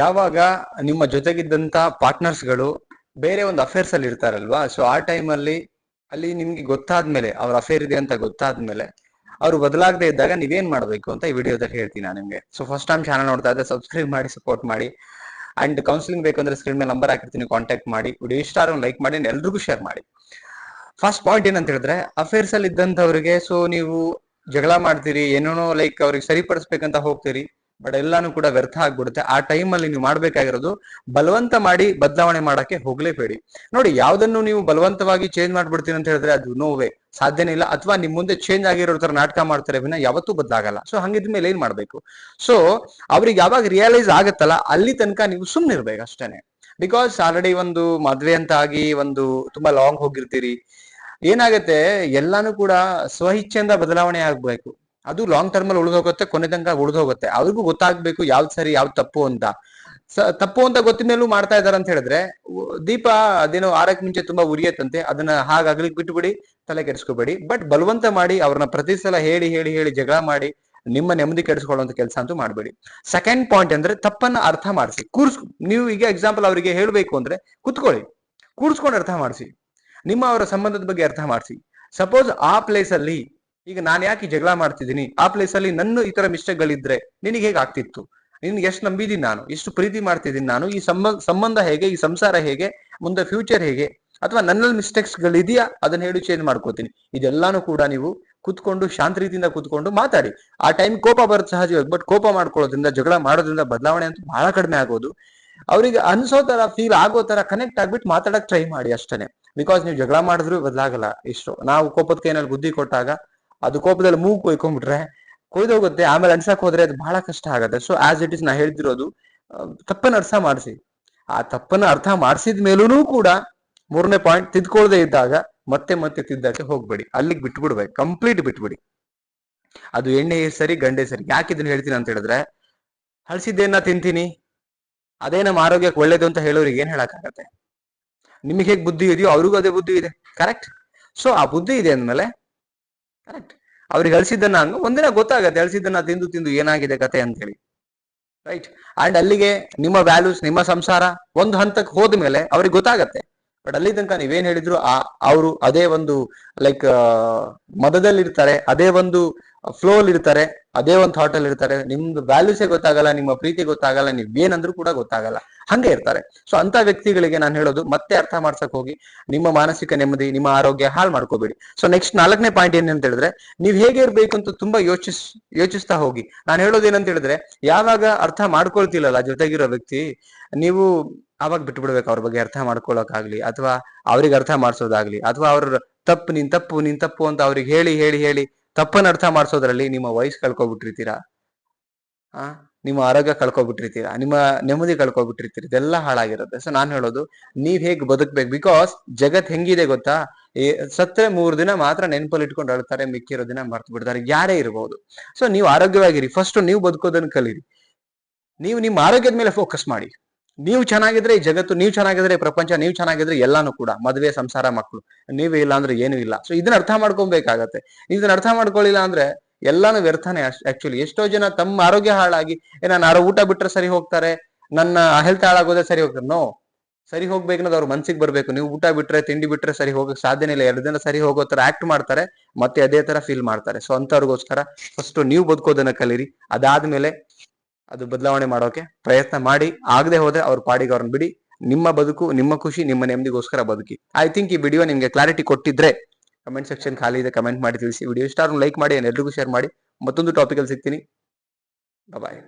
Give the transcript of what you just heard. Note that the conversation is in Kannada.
ಯಾವಾಗ ನಿಮ್ಮ ಜೊತೆಗಿದ್ದಂತ ಪಾರ್ಟ್ನರ್ಸ್ಗಳು ಬೇರೆ ಒಂದು ಅಫೇರ್ಸ್ ಅಲ್ಲಿ ಇರ್ತಾರಲ್ವಾ? ಸೊ ಆ ಟೈಮಲ್ಲಿ ಅಲ್ಲಿ ನಿಮ್ಗೆ ಗೊತ್ತಾದ್ಮೇಲೆ, ಅವ್ರ ಅಫೇರ್ ಇದೆ ಅಂತ ಗೊತ್ತಾದ್ಮೇಲೆ, ಅವ್ರು ಬದಲಾಗದೆ ಇದ್ದಾಗ ನೀವೇನ್ ಮಾಡ್ಬೇಕು ಅಂತ ಈ ವಿಡಿಯೋದಲ್ಲಿ ಹೇಳ್ತೀನಿ ನಾನು ನಿಮ್ಗೆ. ಸೊ ಫಸ್ಟ್ ಟೈಮ್ ಚಾನಲ್ ನೋಡ್ತಾ ಇದ್ದೆ ಸಬ್ಸ್ಕ್ರೈಬ್ ಮಾಡಿ ಸಪೋರ್ಟ್ ಮಾಡಿ. ಅಂಡ್ ಕೌನ್ಸಿಲಿಂಗ್ ಬೇಕಂದ್ರೆ ಸ್ಕ್ರೀನ್ ಮೇಲೆ ನಂಬರ್ ಹಾಕಿರ್ತೀನಿ ಕಾಂಟ್ಯಾಕ್ಟ್ ಮಾಡಿ. ವಿಡಿಯೋ ಇಷ್ಟ ಆದ್ರೆ ಲೈಕ್ ಮಾಡಿ ಎಲ್ರಿಗೂ ಶೇರ್ ಮಾಡಿ. ಫಸ್ಟ್ ಪಾಯಿಂಟ್ ಏನಂತ ಹೇಳಿದ್ರೆ ಅಫೇರ್ಸ್ ಅಲ್ಲಿ ಇದ್ದಂತವ್ರಿಗೆ ಸೊ ನೀವು ಜಗಳ ಮಾಡ್ತೀರಿ, ಏನೇನೋ ಲೈಕ್ ಅವ್ರಿಗೆ ಸರಿಪಡಿಸ್ಬೇಕಂತ ಹೋಗ್ತೀರಿ ಬಟ್ ಎಲ್ಲಾನು ಕೂಡ ವ್ಯರ್ಥ ಆಗ್ಬಿಡುತ್ತೆ. ಆ ಟೈಮ್ ಅಲ್ಲಿ ನೀವು ಮಾಡ್ಬೇಕಾಗಿರೋದು ಬಲವಂತ ಮಾಡಿ ಬದಲಾವಣೆ ಮಾಡಕ್ಕೆ ಹೋಗ್ಲೇಬೇಡಿ. ನೋಡಿ, ಯಾವ್ದನ್ನು ನೀವು ಬಲವಂತವಾಗಿ ಚೇಂಜ್ ಮಾಡ್ಬಿಡ್ತೀನಿ ಅಂತ ಹೇಳಿದ್ರೆ ಅದು ನೋವೇ ಸಾಧ್ಯನೇ ಇಲ್ಲ. ಅಥವಾ ನಿಮ್ ಮುಂದೆ ಚೇಂಜ್ ಆಗಿರೋ ತರ ನಾಟಕ ಮಾಡ್ತಾರೆ ವಿನ ಯಾವತ್ತೂ ಬದಲಾಗಲ್ಲ. ಸೊ ಹಂಗಿದ್ಮೇಲೆ ಏನ್ ಮಾಡ್ಬೇಕು? ಸೊ ಅವ್ರಿಗೆ ಯಾವಾಗ ರಿಯಲೈಸ್ ಆಗತ್ತಲ್ಲ, ಅಲ್ಲಿ ತನಕ ನೀವು ಸುಮ್ನೆ ಇರ್ಬೇಕು ಅಷ್ಟೇನೆ. ಬಿಕಾಸ್ ಆಲ್ರೆಡಿ ಒಂದು ಮದ್ವೆ ಅಂತ ಆಗಿ ಒಂದು ತುಂಬಾ ಲಾಂಗ್ ಹೋಗಿರ್ತೀರಿ. ಏನಾಗತ್ತೆ, ಎಲ್ಲಾನು ಕೂಡ ಸ್ವಇಚ್ಛೆಯಿಂದ ಬದಲಾವಣೆ ಆಗ್ಬೇಕು. ಅದು ಲಾಂಗ್ ಟರ್ಮ್ ಅಲ್ಲಿ ಉಳಿದೋಗುತ್ತೆ ಕೊನೆ ಉಳಿದೋಗುತ್ತೆ. ಅವ್ರಿಗೂ ಗೊತ್ತಾಗ್ಬೇಕು ಯಾವ್ದು ಸರಿ, ಯಾವ್ದು ತಪ್ಪು ಅಂತ. ತಪ್ಪು ಅಂತ ಗೊತ್ತಿದ ಮೇಲೂ ಮಾಡ್ತಾ ಇದಾರೆ ಅಂತ ಹೇಳಿದ್ರೆ ದೀಪ ಅದೇನೋ ಆರಕ್ ಮುಂಚೆ ತುಂಬಾ ಉರಿಯತ್ತಂತೆ, ಅದನ್ನ ಹಾಗಾಗ್ಲಿಕ್ಕೆ ಬಿಟ್ಬಿಡಿ, ತಲೆ ಕೆಡಿಸ್ಕೋಬೇಡಿ. ಬಟ್ ಬಲವಂತ ಮಾಡಿ, ಅವ್ರನ್ನ ಪ್ರತಿ ಸಲ ಹೇಳಿ ಹೇಳಿ ಹೇಳಿ ಜಗಳ ಮಾಡಿ, ನಿಮ್ಮ ನೆಮ್ಮದಿ ಕೆಡಿಸ್ಕೊಳ್ಳುವಂತ ಕೆಲಸ ಅಂತೂ ಮಾಡಬೇಡಿ. ಸೆಕೆಂಡ್ ಪಾಯಿಂಟ್ ಅಂದ್ರೆ ತಪ್ಪನ್ನ ಅರ್ಥ ಮಾಡಿಸಿ. ಕೂರ್ಸ್, ನೀವು ಈಗ ಎಕ್ಸಾಂಪಲ್ ಅವರಿಗೆ ಹೇಳ್ಬೇಕು ಅಂದ್ರೆ, ಕುತ್ಕೊಳ್ಳಿ. ಕೂರ್ಸ್ಕೊಂಡು ಅರ್ಥ ಮಾಡಿಸಿ. ನಿಮ್ಮ ಅವರ ಸಂಬಂಧದ ಬಗ್ಗೆ ಅರ್ಥ ಮಾಡಿಸಿ. ಸಪೋಸ್ ಆ ಪ್ಲೇಸ್ ಅಲ್ಲಿ ಈಗ ನಾನು ಯಾಕೆ ಜಗಳ ಮಾಡ್ತಿದ್ದೀನಿ? ಆ ಪ್ಲೇಸ್ ಅಲ್ಲಿ ನನ್ನ ಈ ತರ ಮಿಸ್ಟೇಕ್ ಗಳಿದ್ರೆ ನಿನಗೆ ಹೇಗೆ ಆಗ್ತಿತ್ತು? ನಿನ್ಗೆ ಎಷ್ಟು ನಂಬಿದೀನಿ ನಾನು? ಎಷ್ಟು ಪ್ರೀತಿ ಮಾಡ್ತಿದ್ದೀನಿ ನಾನು? ಈ ಸಂಬಂಧ ಸಂಬಂಧ ಹೇಗೆ? ಈ ಸಂಸಾರ ಹೇಗೆ? ಮುಂದೆ ಫ್ಯೂಚರ್ ಹೇಗೆ? ಅಥವಾ ನನ್ನಲ್ಲಿ ಮಿಸ್ಟೇಕ್ಸ್ ಗಳಿದೆಯಾ ಅದನ್ನ ಹೇಳಿ ಚೇಂಜ್ ಮಾಡ್ಕೋತೀನಿ. ಇದೆಲ್ಲಾನು ಕೂಡ ನೀವು ಕುತ್ಕೊಂಡು ಶಾಂತ ರೀತಿಯಿಂದ ಕುತ್ಕೊಂಡು ಮಾತಾಡಿ. ಆ ಟೈಮ್ ಕೋಪ ಬರುತ್ತೆ ಸಹಜವಾಗಿ ಬಟ್ ಕೋಪ ಮಾಡ್ಕೊಳ್ಳೋದ್ರಿಂದ, ಜಗಳ ಮಾಡೋದ್ರಿಂದ ಬದಲಾವಣೆ ಅಂತೂ ಬಹಳ ಕಡಿಮೆ ಆಗೋದು. ಅವರಿಗೆ ಅನ್ಸೋ ತರ ಫೀಲ್ ಆಗೋ ತರ ಕನೆಕ್ಟ್ ಆಗ್ಬಿಟ್ಟು ಮಾತಾಡಕ್ ಟ್ರೈ ಮಾಡಿ ಅಷ್ಟೇ ಬಿಕಾಸ್ ನೀವು ಜಗಳ ಮಾಡಿದ್ರು ಬದಲಾಗಲ್ಲ. ಇಷ್ಟು ನಾವು ಕೋಪದ ಕೈನಲ್ಲಿ ಬುದ್ಧಿ ಕೊಟ್ಟಾಗ ಅದು ಕೋಪದಲ್ಲಿ ಮೂಗು ಕೊಯ್ಕೊಂಡ್ಬಿಟ್ರೆ ಕೊಯ್ದೋಗುತ್ತೆ, ಆಮೇಲೆ ಅನ್ಸಕ್ ಹೋದ್ರೆ ಅದು ಬಹಳ ಕಷ್ಟ ಆಗುತ್ತೆ. ಸೊ ಆಸ್ ಇಟ್ ಇಸ್ ನಾ ಹೇಳ್ತಿರೋದು ತಪ್ಪನ್ನ ಅರ್ಥ ಮಾಡಿಸಿ. ಆ ತಪ್ಪನ್ನ ಅರ್ಥ ಮಾಡಿಸಿದ ಮೇಲೂ ಕೂಡ ಮೂರನೇ ಪಾಯಿಂಟ್ ತಿದ್ಕೊಳ್ಳದೆ ಇದ್ದಾಗ ಮತ್ತೆ ಮತ್ತೆ ತಿದ್ದಕ್ಕೆ ಹೋಗ್ಬೇಡಿ. ಅಲ್ಲಿಗೆ ಬಿಟ್ಬಿಡ್ಬೇಕು ಕಂಪ್ಲೀಟ್ ಬಿಟ್ಬಿಡಿ. ಅದು ಎಣ್ಣೆ ಸರಿ, ಗಂಡೆ ಸರಿ, ಯಾಕೆ ಇದನ್ನ ಹೇಳ್ತೀನಿ ಅಂತ ಹೇಳಿದ್ರೆ ಹಳಸಿದ್ದೇನ ತಿಂತೀನಿ, ಅದೇ ನಮ್ಮ ಆರೋಗ್ಯಕ್ಕೆ ಒಳ್ಳೇದು ಅಂತ ಹೇಳೋರಿಗೆ ಏನ್ ಹೇಳಕ್ಕಾಗತ್ತೆ? ನಿಮಗೆ ಹೇಗೆ ಬುದ್ಧಿ ಇದೆಯೋ ಅವ್ರಿಗೂ ಅದೇ ಬುದ್ಧಿ ಇದೆ ಕರೆಕ್ಟ್ ಸೊ ಆ ಬುದ್ಧಿ ಇದೆ ಅಂದ್ಮೇಲೆ ಕರೆಕ್ಟ್ ಅವ್ರಿಗೆ ಅಳಿಸಿದ್ದನ್ನ ಹಂಗ ಒಂದಿನ ಗೊತ್ತಾಗತ್ತೆ. ಅಳಿಸಿದ್ದನ್ನ ತಿಂದು ತಿಂದು ಏನಾಗಿದೆ ಕತೆ ಅಂತ ಹೇಳಿ ರೈಟ್ ಅಂಡ್ ಅಲ್ಲಿಗೆ ನಿಮ್ಮ ವ್ಯಾಲ್ಯೂಸ್ ನಿಮ್ಮ ಸಂಸಾರ ಒಂದು ಹಂತಕ್ಕೆ ಹೋದ್ಮೇಲೆ ಅವ್ರಿಗೆ ಗೊತ್ತಾಗತ್ತೆ. ಬಟ್ ಅಲ್ಲಿ ತನಕ ನೀವೇನ್ ಹೇಳಿದ್ರು ಅವರು ಅದೇ ಒಂದು ಲೈಕ್ ಮದದಲ್ಲಿರ್ತಾರೆ, ಅದೇ ಒಂದು ಫ್ಲೋ ಅಲ್ಲಿ ಇರ್ತಾರೆ, ಅದೇ ಒಂದು ಥಾಟ್ ಅಲ್ಲಿ ಇರ್ತಾರೆ, ನಿಮ್ದು ವ್ಯಾಲ್ಯೂಸೇ ಗೊತ್ತಾಗಲ್ಲ, ನಿಮ್ಮ ಪ್ರೀತಿ ಗೊತ್ತಾಗಲ್ಲ, ನೀವ್ ಏನಂದ್ರೂ ಕೂಡ ಗೊತ್ತಾಗಲ್ಲ, ಹಂಗೆ ಇರ್ತಾರೆ. ಸೊ ಅಂತ ವ್ಯಕ್ತಿಗಳಿಗೆ ನಾನು ಹೇಳೋದು ಮತ್ತೆ ಅರ್ಥ ಮಾಡ್ಸಕ್ ಹೋಗಿ, ನಿಮ್ಮ ಮಾನಸಿಕ ನೆಮ್ಮದಿ, ನಿಮ್ಮ ಆರೋಗ್ಯ ಹಾಳು ಮಾಡ್ಕೋಬೇಡಿ. ಸೊ ನೆಕ್ಸ್ಟ್ ನಾಲ್ಕನೇ ಪಾಯಿಂಟ್ ಏನಂತ ಹೇಳಿದ್ರೆ, ನೀವ್ ಹೇಗೆ ಇರ್ಬೇಕು ಅಂತ ತುಂಬಾ ಯೋಚಿಸ್, ಯೋಚಿಸ್ತಾ ಹೋಗಿ. ನಾನು ಹೇಳೋದು ಏನಂತ ಹೇಳಿದ್ರೆ, ಯಾವಾಗ ಅರ್ಥ ಮಾಡ್ಕೊಳ್ತಿಲ್ಲಲ್ಲ ಜೊತೆಗಿರೋ ವ್ಯಕ್ತಿ, ನೀವು ಅವಾಗ ಬಿಟ್ಬಿಡ್ಬೇಕು ಅವ್ರ ಬಗ್ಗೆ ಅರ್ಥ ಮಾಡ್ಕೊಳಕ್ಕಾಗ್ಲಿ, ಅಥವಾ ಅವ್ರಿಗೆ ಅರ್ಥ ಮಾಡ್ಸೋದಾಗ್ಲಿ, ಅಥವಾ ಅವ್ರ ತಪ್ಪು, ನಿನ್ ತಪ್ಪು ನಿನ್ ತಪ್ಪು ಅಂತ ಅವ್ರಿಗೆ ಹೇಳಿ ಹೇಳಿ ಹೇಳಿ ತಪ್ಪನ್ನ ಅರ್ಥ ಮಾಡಿಸೋದ್ರಲ್ಲಿ ನಿಮ್ಮ ವಯಸ್ಸು ಕಳ್ಕೊಬಿಟ್ಟಿರ್ತೀರಾ? ಆ, ನಿಮ್ಮ ಆರೋಗ್ಯ ಕಳ್ಕೊಬಿಟ್ಟಿರ್ತೀರಾ? ನಿಮ್ಮ ನೆಮ್ಮದಿ ಕಳ್ಕೊಬಿಟ್ಟಿರ್ತೀರಿ? ಇದೆಲ್ಲ ಹಾಳಾಗಿರುತ್ತೆ. ಸೊ ನಾನು ಹೇಳೋದು, ನೀವ್ ಹೇಗ್ ಬದುಕ್ಬೇಕು? ಬಿಕಾಸ್ ಜಗತ್ ಹೆಂಗಿದೆ ಗೊತ್ತಾ? ಸತ್ರೆ ಮೂರ್ ದಿನ ಮಾತ್ರ ನೆನಪಲ್ಲಿ ಇಟ್ಕೊಂಡು ಅಳ್ತಾರೆ, ಮಿಕ್ಕಿರೋ ದಿನ ಮರ್ತು ಬಿಡ್ತಾರೆ. ಯಾರೇ ಇರಬಹುದು ಸೊ ನೀವು ಆರೋಗ್ಯವಾಗಿರಿ. ಫಸ್ಟ್ ನೀವು ಬದುಕೋದನ್ನ ಕಲೀರಿ. ನೀವು ನಿಮ್ಮ ಆರೋಗ್ಯದ ಮೇಲೆ ಫೋಕಸ್ ಮಾಡಿ. ನೀವು ಚೆನ್ನಾಗಿದ್ರೆ ಈ ಜಗತ್ತು, ನೀವು ಚೆನ್ನಾಗಿದ್ರೆ ಪ್ರಪಂಚ, ನೀವು ಚೆನ್ನಾಗಿದ್ರೆ ಎಲ್ಲಾನು ಕೂಡ, ಮದುವೆ, ಸಂಸಾರ, ಮಕ್ಕಳು, ನೀವೇ ಇಲ್ಲ ಅಂದ್ರೆ ಏನೂ ಇಲ್ಲ. ಸೊ ಇದನ್ನ ಅರ್ಥ ಮಾಡ್ಕೊಬೇಕಾಗತ್ತೆ. ಇದನ್ನ ಅರ್ಥ ಮಾಡ್ಕೊಳ್ಳಿಲ್ಲ ಅಂದ್ರೆ ಎಲ್ಲಾನು ವ್ಯರ್ಥನೇ ಆಕ್ಚುಲಿ ಎಷ್ಟೋ ಜನ ತಮ್ಮ ಆರೋಗ್ಯ ಹಾಳಾಗಿ ನಾನು ಆರೋ ಊಟ ಬಿಟ್ರೆ ಸರಿ ಹೋಗ್ತಾರೆ, ನನ್ನ ಹೆಲ್ತ್ ಹಾಳಾಗೋದ್ರೆ ಸರಿ ಹೋಗ್ತಾರೆ. ನೋ ಸರಿ ಹೋಗ್ಬೇಕನ್ನೋದು ಅವ್ರ ಮನ್ಸಿಗೆ ಬರ್ಬೇಕು. ನೀವು ಊಟ ಬಿಟ್ರೆ, ತಿಂಡಿ ಬಿಟ್ರೆ ಸರಿ ಹೋಗಕ್ ಸಾಧ್ಯನೇ ಇಲ್ಲ. ಎರಡು ದಿನ ಸರಿ ಹೋಗೋ ತರ ಆಕ್ಟ್ ಮಾಡ್ತಾರೆ, ಮತ್ತೆ ಅದೇ ತರ ಫೀಲ್ ಮಾಡ್ತಾರೆ. ಸೊ ಅಂತವ್ರಿಗೋಸ್ಕರ ಫಸ್ಟ್ ನೀವು ಬದುಕೋದನ್ನ ಕಲೀರಿ. ಅದಾದ್ಮೇಲೆ ಅದು ಬದಲಾವಣೆ ಮಾಡೋಕೆ ಪ್ರಯತ್ನ ಮಾಡಿ, ಆಗದೆ ಹೋದ್ರೆ ಅವ್ರ ಪಾಡಿಗೆ ಅವ್ರನ್ನ ಬಿಡಿ. ನಿಮ್ಮ ಬದುಕು, ನಿಮ್ಮ ಖುಷಿ, ನಿಮ್ಮ ನೆಮ್ಮದಿಗೋಸ್ಕರ ಬದುಕಿ. ಐ ಥಿಂಕ್ ಈ ವಿಡಿಯೋ ನಿಮ್ಗೆ ಕ್ಲಾರಿಟಿ ಕೊಟ್ಟಿದ್ರೆ ಕಮೆಂಟ್ ಸೆಕ್ಷನ್ ಖಾಲಿ ಇದೆ ಕಮೆಂಟ್ ಮಾಡಿ ತಿಳಿಸಿ. ವಿಡಿಯೋ ಇಷ್ಟ ಲೈಕ್ ಮಾಡಿ, ಎಲ್ರಿಗೂ ಶೇರ್ ಮಾಡಿ. ಮತ್ತೊಂದು ಟಾಪಿಕಲ್ಲಿ ಸಿಗ್ತೀನಿ. ಬಾಯ್